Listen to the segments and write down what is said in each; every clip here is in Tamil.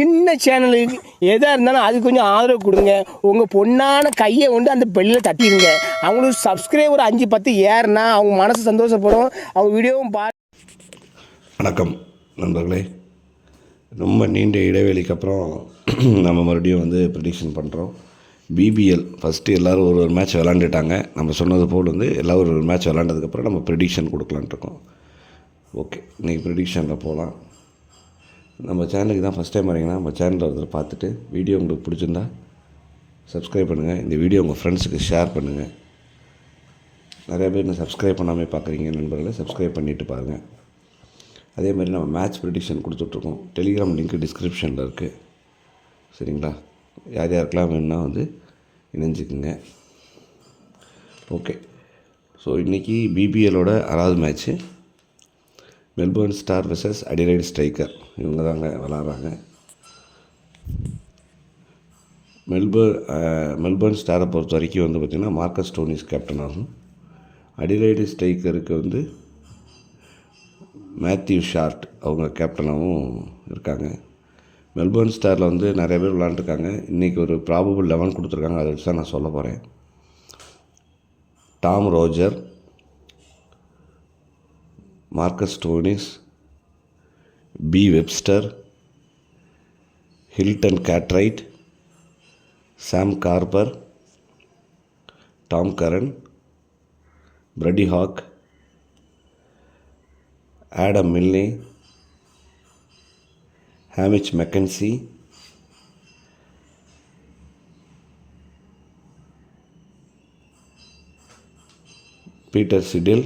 சின்ன சேனலுக்கு எதாக இருந்தாலும் அது கொஞ்சம் ஆதரவு கொடுங்க. உங்கள் பொண்ணான கையை கொண்டு அந்த பெல்லில் தட்டிடுங்க. அவங்களுக்கு சப்ஸ்கிரைபர் அஞ்சு பத்து ஏறுனா அவங்க மனசு சந்தோஷப்படும். அவங்க வீடியோவும் பா வணக்கம் நண்பர்களே. ரொம்ப நீண்ட இடைவெளிக்கு அப்புறம் நம்ம மறுபடியும் வந்து ப்ரிடிக்ஷன் பண்ணுறோம் பிபிஎல் ஃபஸ்ட்டு எல்லோரும் ஒரு ஒரு மேட்ச் விளாண்டுட்டாங்க. நம்ம சொன்னது போல் வந்து எல்லோரும் ஒரு ஒரு மேட்ச் விளாண்டதுக்கப்புறம் நம்ம ப்ரிடிக்ஷன் கொடுக்கலான்ட்ருக்கோம் ஓகே இன்றைக்கி ப்ரிடிக்ஷனில் போகலாம். நம்ம சேனலுக்கு தான் ஃபஸ்ட் டைம் வரீங்கன்னா நம்ம சேனலில் ஒருத்தர் பார்த்துட்டு வீடியோ உங்களுக்கு பிடிச்சிருந்தா சப்ஸ்கிரைப் பண்ணுங்கள் இந்த வீடியோ உங்கள் ஃப்ரெண்ட்ஸுக்கு ஷேர் பண்ணுங்கள் நிறைய பேர் இன்னும் சப்ஸ்கிரைப் பண்ணாமல் பார்க்குறீங்க நண்பர்களை சப்ஸ்கிரைப் பண்ணிவிட்டு பாருங்கள் அதே மாதிரி நம்ம மேட்ச் ப்ரிடிக்ஷன் கொடுத்துட்ருக்கோம். டெலிகிராம் லிங்க் டிஸ்கிரிப்ஷனில் இருக்குது சரிங்களா? யார் யாருக்கெல்லாம் வேணும்னா வந்து இணைஞ்சிக்குங்க. ஓகே ஸோ இன்றைக்கி பிபிஎலோட அறாவது match Melbourne star versus Adelaide striker. இவங்க தாங்க விளாட்றாங்க மெல்பர்ன் மெல்பர்ன் ஸ்டாரை பொறுத்த வரைக்கும் வந்து பார்த்திங்கன்னா மார்க்கஸ் டோனிஸ் கேப்டன் ஆகும். அடிலைடு ஸ்ட்ரைக்கருக்கு வந்து மேத்யூ ஷார்ட் அவங்க கேப்டனாகவும் இருக்காங்க. மெல்பர்ன் ஸ்டாரில் வந்து நிறைய பேர் விளாண்டுருக்காங்க. இன்றைக்கி ஒரு ப்ராபபிள் லெவன் கொடுத்துருக்காங்க. அதை வச்சு தான் நான் சொல்ல போகிறேன் Tom Rogers Marcus Stoinis B Webster Hilton Cartwright Sam Harper Tom Curran Brody Hawk Adam Milne Hamish McKenzie Peter Siddle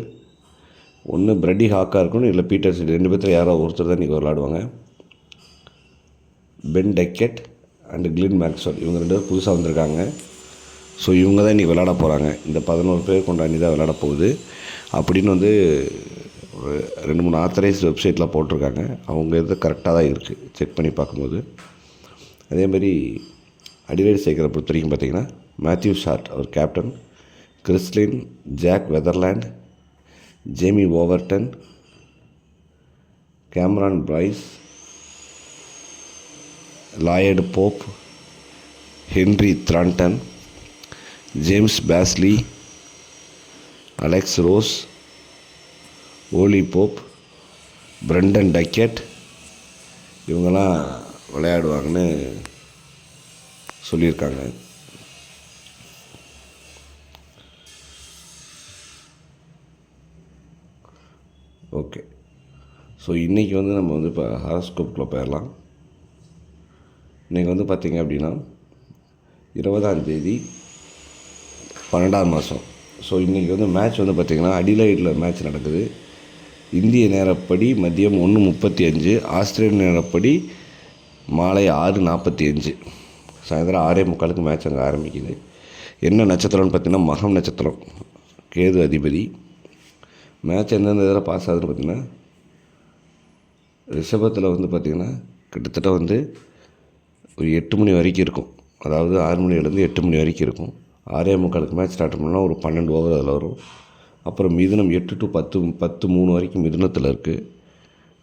ஒன்று பிரடி ஹாக்காக இருக்கணும் இல்லை பீட்டர் ரெண்டு பேர்த்தில் யாரோ ஒருத்தர் தான் இன்றைக்கி விளாடுவாங்க Ben Duckett and Glenn Maxwell இவங்க ரெண்டு பேரும் புதுசாக வந்திருக்காங்க. ஸோ இவங்க தான் இன்றைக்கி விளாட போகிறாங்க இந்த பதினோரு பேர் கொண்ட அணி தான் விளாட போகுது. அப்படின்னு வந்து ஒரு ரெண்டு மூணு ஆத்தரைஸ்டு வெப்சைட்டில் போட்டிருக்காங்க. அவங்க இது கரெக்டாக தான் இருக்குது செக் பண்ணி பார்க்கும்போது. அதே மாதிரி அடிலைடு சேர்க்கிற பொறுத்த வரைக்கும் பார்த்தீங்கன்னா மேத்யூ ஷார்ட் அவர் captain Chris Lynn Jake Weatherald Jamie Overton Cameron Boyce Lloyd Pope Henry Thornton James Bazley Alex Ross Ollie Pope Brendan Doggett இவங்கெல்லாம் விளையாடுவாங்கன்னு சொல்லியிருக்காங்க. ஓகே ஸோ இன்றைக்கி வந்து நம்ம வந்து இப்போ ஹாரோஸ்கோப்பில் போயிடலாம் இன்றைக்கி வந்து பார்த்திங்க அப்படின்னா இருபதாம் தேதி பன்னெண்டாம் மாதம் ஸோ இன்றைக்கி வந்து மேட்ச் வந்து பார்த்திங்கன்னா அடிலைட்டில் மேட்ச் நடக்குது. இந்திய நேரப்படி மதியம் ஒன்று முப்பத்தி அஞ்சு ஆஸ்திரேலிய நேரப்படி மாலை ஆறு நாற்பத்தி அஞ்சு. சாயந்தரம் ஆறே முக்காலுக்கு மேட்ச் அங்கே ஆரம்பிக்குது. என்ன நட்சத்திரம்னு பார்த்திங்கன்னா மகம் நட்சத்திரம். கேது அதிபதி. மேட்ச் எந்தெந்த இதில் பாஸ் ஆகுதுன்னு பார்த்தீங்கன்னா ரிஷபத்தில் வந்து பார்த்திங்கன்னா கிட்டத்தட்ட வந்து ஒரு எட்டு மணி வரைக்கும் இருக்கும். அதாவது ஆறு மணிலேருந்து எட்டு மணி வரைக்கும் இருக்கும். ஆறே முக்காலுக்கு மேட்ச் ஸ்டார்ட் பண்ணால் ஒரு பன்னெண்டு ஓவர் அதில் வரும். அப்புறம் மிதுனம் எட்டு டு பத்து பத்து மூணு வரைக்கும் மிதுனத்தில் இருக்குது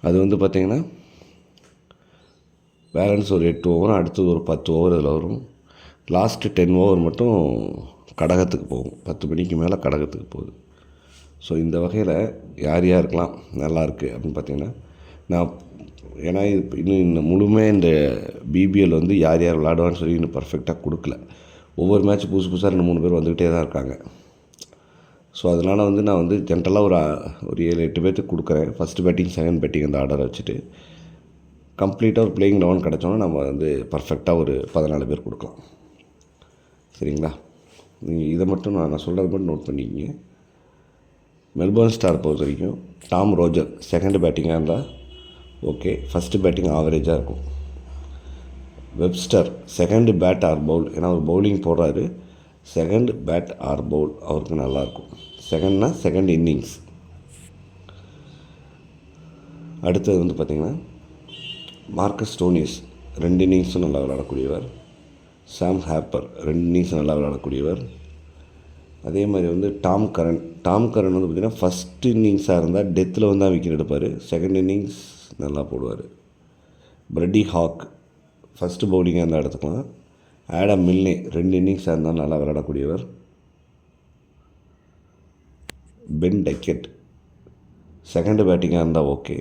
அது வந்து பார்த்திங்கன்னா பேலன்ஸ் ஒரு எட்டு ஓவரும் அடுத்தது ஒரு பத்து ஓவர் அதில் வரும். லாஸ்ட்டு டென் ஓவர் மட்டும் கடகத்துக்கு போகும். பத்து மணிக்கு மேலே கடகத்துக்கு போகுது. ஸோ இந்த வகையில் யார் இருக்கலாம் நல்லா இருக்குது அப்படின்னு பார்த்தீங்கன்னா நான் ஏன்னா இது இன்னும் இந்த முழுமையாக இந்த பிபிஎல் வந்து யார் யார் விளாடுவான்னு சொல்லி இன்னும் பர்ஃபெக்டாக கொடுக்கல. ஒவ்வொரு மேட்ச் புதுசு புதுசாக ரெண்டு மூணு பேர் வந்துக்கிட்டே தான் இருக்காங்க. ஸோ அதனால் வந்து நான் வந்து ஜென்ரலாக ஒரு ஒரு ஏழு எட்டு பேர்த்துக்கு கொடுக்குறேன். ஃபஸ்ட்டு பேட்டிங் செகண்ட் பேட்டிங் அந்த ஆர்டரை வச்சுட்டு கம்ப்ளீட்டாக ஒரு பிளேயிங் லெவன் கிடச்சோன்னா நம்ம வந்து பர்ஃபெக்டாக ஒரு பதினாலு பேர் கொடுக்கலாம். சரிங்களா? நீங்கள் இதை மட்டும் நான் நான் சொல்கிறது மட்டும் நோட் பண்ணிக்கிங்க. மெல்பர்ன் ஸ்டார் பொறுத்த வரைக்கும் டாம் ரோஜர் செகண்ட் பேட்டிங்காக இருந்தால் ஓகே ஃபஸ்ட்டு பேட்டிங் ஆவரேஜாக இருக்கும். Webster second bat or bowl ஏன்னா அவர் பவுலிங் போடுறாரு. செகண்ட் பேட் ஆர் பவுல் அவருக்கு நல்லாயிருக்கும் செகண்ட்னா செகண்ட் இன்னிங்ஸ் அடுத்தது வந்து பார்த்திங்கன்னா மார்க்கஸ் டோனிஸ் ரெண்டு இன்னிங்ஸும் நல்லா விளையாடக்கூடியவர். சாம் ஹேப்பர் ரெண்டு இன்னிங்ஸும் நல்லா விளையாடக்கூடியவர். அதே மாதிரி வந்து டாம் கரன். டாம் கரன் வந்து பார்த்திங்கன்னா ஃபஸ்ட் இன்னிங்ஸாக இருந்தால் டெத்தில் வந்து தான் விக்கெட் எடுப்பார். செகண்ட் இன்னிங்ஸ் நல்லா போடுவார். பிரெட்டி ஹாக் ஃபஸ்ட்டு பவுலிங்காக இருந்தால் எடுத்துக்கலாம். ஆடம் மில்னே ரெண்டு இன்னிங்ஸாக இருந்தால் நல்லா விளையாடக்கூடியவர். பென் டெக்கெட் செகண்டு பேட்டிங்காக இருந்தால் ஓகே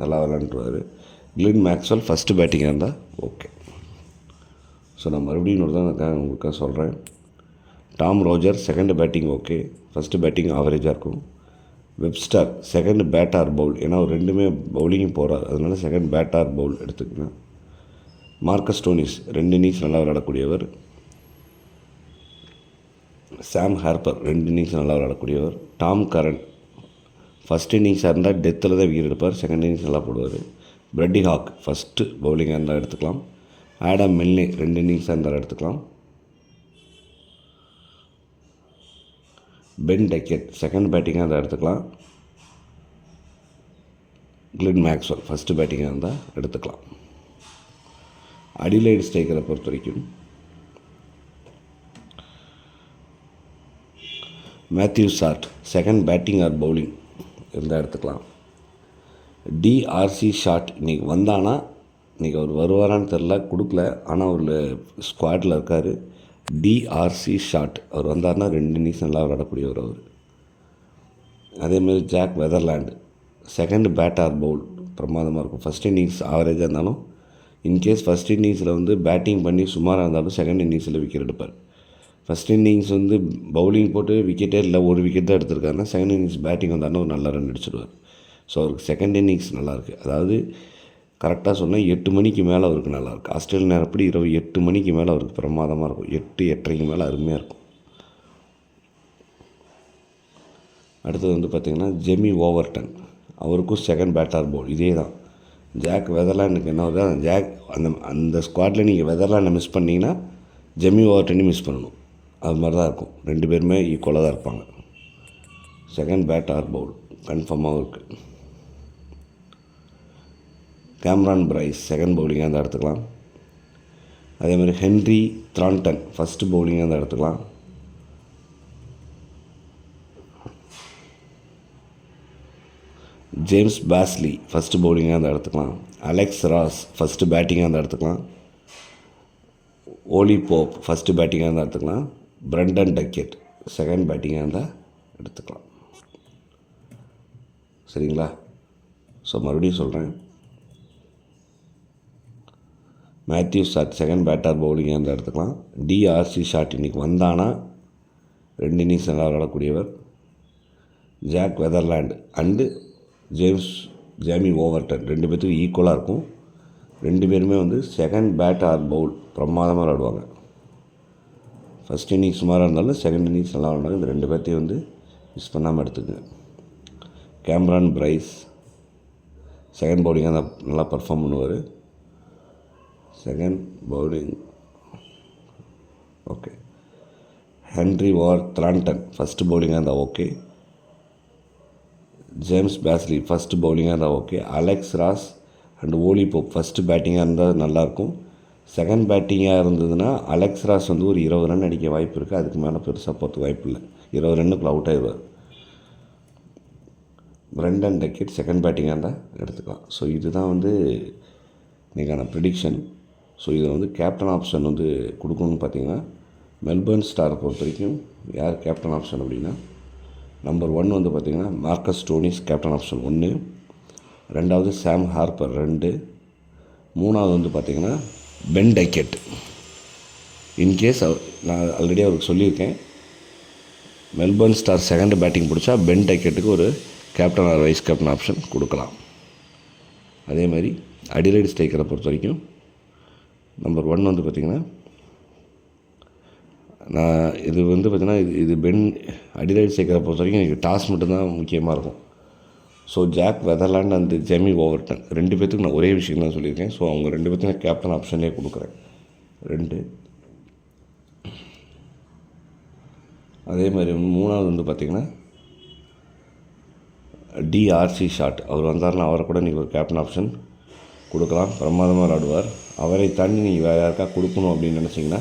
நல்லா விளாண்டுருவார் கிளின் மேக்ஸ்வெல் ஃபஸ்ட்டு பேட்டிங்காக இருந்தால் ஓகே ஸோ நான் மறுபடியும் இன்னொரு தான் உங்களுக்காக சொல்கிறேன் Tom Rogers second batting okay first batting ஆவரேஜாக இருக்கும். வெப்ஸ்டார் செகண்ட் பேட்டார் பவுல் ஏன்னா அவர் ரெண்டுமே பவுலிங்கும் போகிறார் அதனால செகண்ட் பேட்டார் பவுல் எடுத்துக்கலாம் மார்க்கஸ் டோனிஸ் ரெண்டு இன்னிங்ஸ் நல்லா விளையாடக்கூடியவர். சாம் ஹார்பர் ரெண்டு இன்னிங்ஸ் நல்லா விளையாடக்கூடியவர். டாம் கரன் ஃபஸ்ட் இன்னிங்ஸாக இருந்தால் டெத்தில் தான் விக்கெட் எடுப்பார் செகண்ட் இன்னிங்ஸ் நல்லா போடுவார். பிரெட்டி ஹாக் ஃபஸ்ட்டு பவுலிங்காக இருந்தால் எடுத்துக்கலாம். ஆடம் மில்னே ரெண்டு இன்னிங்ஸாக இருந்தால் எடுத்துக்கலாம். Pen Duckett. செகண்ட் பேட்டிங்காக இருந்தால் எடுத்துக்கலாம். கிளின் மேக்ஸ்வெல் ஃபஸ்ட்டு பேட்டிங்காக இருந்தால் எடுத்துக்கலாம். அடிலைட் ஸ்டேக்கரை பொறுத்த வரைக்கும். Matthew Short second batting or bowling இருந்தால் எடுத்துக்கலாம். டிஆர்சி ஷாட் இன்றைக்கி வந்தானா? இன்றைக்கி அவர் வருவாரான்னு தெரில கொடுக்கல. ஆனால் அவர் ஸ்குவாடில் இருக்கார். டிஆர்சி ஷாட் அவர் வந்தார்னா ரெண்டு இன்னிங்ஸ் நல்லா விளாடக்கூடியவர் அவர். அதேமாதிரி Jake Weatherald second or bowl பிரமாதமாக இருக்கும். ஃபஸ்ட் இன்னிங்ஸ் ஆவரேஜாக இருந்தாலும் இன்கேஸ் ஃபஸ்ட் இன்னிங்ஸில் வந்து பேட்டிங் பண்ணி சுமாராக இருந்தாலும் செகண்ட் இன்னிங்ஸில் விக்கெட் எடுப்பார். ஃபஸ்ட் இன்னிங்ஸ் வந்து பவுலிங் போட்டு விக்கெட்டே இல்லை ஒரு விக்கெட் தான் எடுத்திருக்காருன்னா செகண்ட் இன்னிங்ஸ் பேட்டிங் வந்தாருன்னா ஒரு நல்ல ரன் அடிச்சிடுவார் ஸோ அவருக்கு செகண்ட் இன்னிங்ஸ் நல்லாயிருக்கு அதாவது கரெக்டாக சொன்னால் எட்டு மணிக்கு மேலே அவருக்கு நல்லாயிருக்கும் ஆஸ்திரேலியா நேரப்படி இரவு எட்டு மணிக்கு மேலே அவருக்கு பிரமாதமாக இருக்கும். எட்டு எட்டரைக்கு மேலே அருமையாக இருக்கும். அடுத்தது வந்து பார்த்திங்கன்னா ஜெமி ஓவர்டன். அவருக்கும் செகண்ட் பேட்டார் பவுல் இதே தான். ஜாக் வெதர்லாண்டுக்கு என்ன வருது ஜாக் அந்த அந்த ஸ்குவாடில் நீங்கள் வெதர்லாண்டை மிஸ் பண்ணிங்கன்னா ஜெமி ஓவர்டனையும் மிஸ் பண்ணணும். அது மாதிரி தான் இருக்கும். ரெண்டு பேருமே ஈக்குவலாக தான் இருப்பாங்க. செகண்ட் பேட்டார் பவுல் கன்ஃபார்மாகவும் இருக்குது கேம்ரான் பிரைஸ் செகண்ட் பவுலிங்காக இருந்தால் எடுத்துக்கலாம். அதேமாதிரி ஹென்ரி த்ரான்டன் ஃபஸ்ட்டு பவுலிங்காக இருந்தால் எடுத்துக்கலாம். ஜேம்ஸ் பாஸ்லி ஃபஸ்ட்டு பவுலிங்காக இருந்தால் எடுத்துக்கலாம். அலெக்ஸ் ராஸ் ஃபஸ்ட்டு பேட்டிங்காக இருந்தால் எடுத்துக்கலாம். ஓலி போப் ஃபஸ்ட்டு பேட்டிங்காக இருந்தால் எடுத்துக்கலாம். பிரண்டன் டக்கெட் செகண்ட் பேட்டிங்காக இருந்தால் எடுத்துக்கலாம். சரிங்களா? ஸோ மறுபடியும் சொல்கிறேன் Matthew Short second bat or பவுலிங்காக இருந்தால் எடுத்துக்கலாம். டிஆர்சி ஷாட் இன்றைக்கி வந்தானா? ரெண்டு இன்னிங்ஸ் நல்லா விளாடக்கூடியவர் Jake Weatherald and James Jamie Overton ரெண்டு பேர்த்துக்கும் ஈக்குவலாக இருக்கும். ரெண்டு பேருமே வந்து செகண்ட் பேட் ஆர் பவுல் பிரமாதமாக விளாடுவாங்க ஃபஸ்ட் இன்னிங்ஸ் சுமாராக இருந்தாலும் செகண்ட் இன்னிங்ஸ் நல்லா விளாடுவாங்க இந்த ரெண்டு பேர்த்தையும் வந்து மிஸ் பண்ணாமல் எடுத்துக்கங்க. Cameron price. செகண்ட் பவுலிங்காக தான் நல்லா பர்ஃபார்ம் பண்ணுவார். Second bowling okay Henry or Thornton first பவுலிங்காக இருந்தால் ஓகே ஜேம்ஸ் பேஸ்லி ஃபஸ்ட்டு பவுலிங்காக இருந்தால் okay Alex Ross and Ollie Pope first பேட்டிங்காக இருந்தால் நல்லாயிருக்கும் செகண்ட் பேட்டிங்காக இருந்ததுன்னா அலெக்ஸ் ராஸ் வந்து ஒரு இருபது ரன் அடிக்க வாய்ப்பு இருக்குது அதுக்கு மேலே பெருசாக போகிறதுக்கு வாய்ப்பு இல்லை. இருபது ரன்னுக்குள்ள அவுட் ஆயிடுவார். பிரண்டன் டெக்கெட் செகண்ட் பேட்டிங்காக இருந்தால் எடுத்துக்கலாம். ஸோ இதுதான் வந்து இன்றைக்கான ப்ரிடிக்ஷன் ஸோ இதில் வந்து கேப்டன் ஆப்ஷன் வந்து கொடுக்கணும்னு பார்த்தீங்கன்னா மெல்பர்ன் ஸ்டாரை பொறுத்த வரைக்கும் யார் கேப்டன் ஆப்ஷன் அப்படின்னா நம்பர் ஒன் வந்து பார்த்திங்கன்னா மார்க்கஸ் டோனிஸ் கேப்டன் ஆப்ஷன் ஒன்று ரெண்டாவது சாம் ஹார்பர் ரெண்டு. மூணாவது வந்து பார்த்திங்கன்னா பென் டைக்கெட் இன்கேஸ் நான் ஆல்ரெடி அவருக்கு சொல்லியிருக்கேன். மெல்பர்ன் ஸ்டார் செகண்ட் பேட்டிங் பிடிச்சா பென் டைக்கெட்டுக்கு ஒரு captain or vice captain option கொடுக்கலாம். அதே மாதிரி அடிரைடு ஸ்டைக்கரை பொறுத்த வரைக்கும் நம்பர் ஒன் வந்து பார்த்திங்கன்னா நான் இது வந்து பார்த்திங்கன்னா இது இது பென் அடிலைட் சேர்க்கிற பொறுத்த வரைக்கும் எனக்கு டாஸ் மட்டும்தான் முக்கியமாக இருக்கும். ஸோ ஜாக் வெதர்லாண்ட் அந்த ஜெமி ஓவர்டன் ரெண்டு பேர்த்துக்கு நான் ஒரே விஷயம் தான் சொல்லியிருக்கேன். ஸோ அவங்க ரெண்டு பேர்த்துக்கும் நான் கேப்டன் ஆப்ஷன்லேயே கொடுக்குறேன். ரெண்டு. அதே மாதிரி மூணாவது வந்து பார்த்திங்கன்னா டிஆர்சி ஷாட் அவர் வந்தார்னா அவரை கூட நீங்கள் ஒரு கேப்டன் ஆப்ஷன் கொடுக்கலாம். பிரமாதமாக விளாடுவார் அவரை தாண்டி நீங்கள் வேறு யாருக்கா கொடுக்கணும் அப்படின்னு நினச்சிங்கன்னா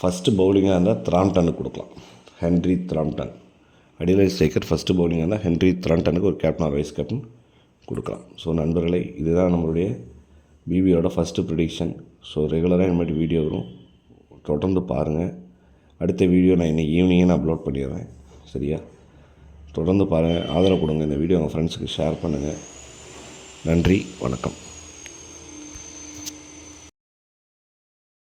ஃபஸ்ட்டு பவுலிங்காக இருந்தால் த்ராம்டனுக்கு கொடுக்கலாம். Henry Thornton Adelaide striker first பவுலிங்காக இருந்தால் ஹென்ரி த்ராம்டனுக்கு ஒரு கேப்டன் வைஸ் கேப்டன் கொடுக்கலாம். ஸோ நண்பர்களே இதுதான் நம்மளுடைய பிபியோட ஃபஸ்ட்டு ப்ரிடிக்ஷன் ஸோ ரெகுலராக இனிமேட்டு வீடியோ வரும். தொடர்ந்து பாருங்கள் அடுத்த வீடியோ நான் இன்றைக்கி ஈவினிங்கே நான் அப்லோட் பண்ணிடுறேன். சரியா? தொடர்ந்து பாருங்கள் ஆதரவு கொடுங்க. இந்த வீடியோ உங்கள் ஃப்ரெண்ட்ஸுக்கு ஷேர் பண்ணுங்கள் நன்றி. வணக்கம்.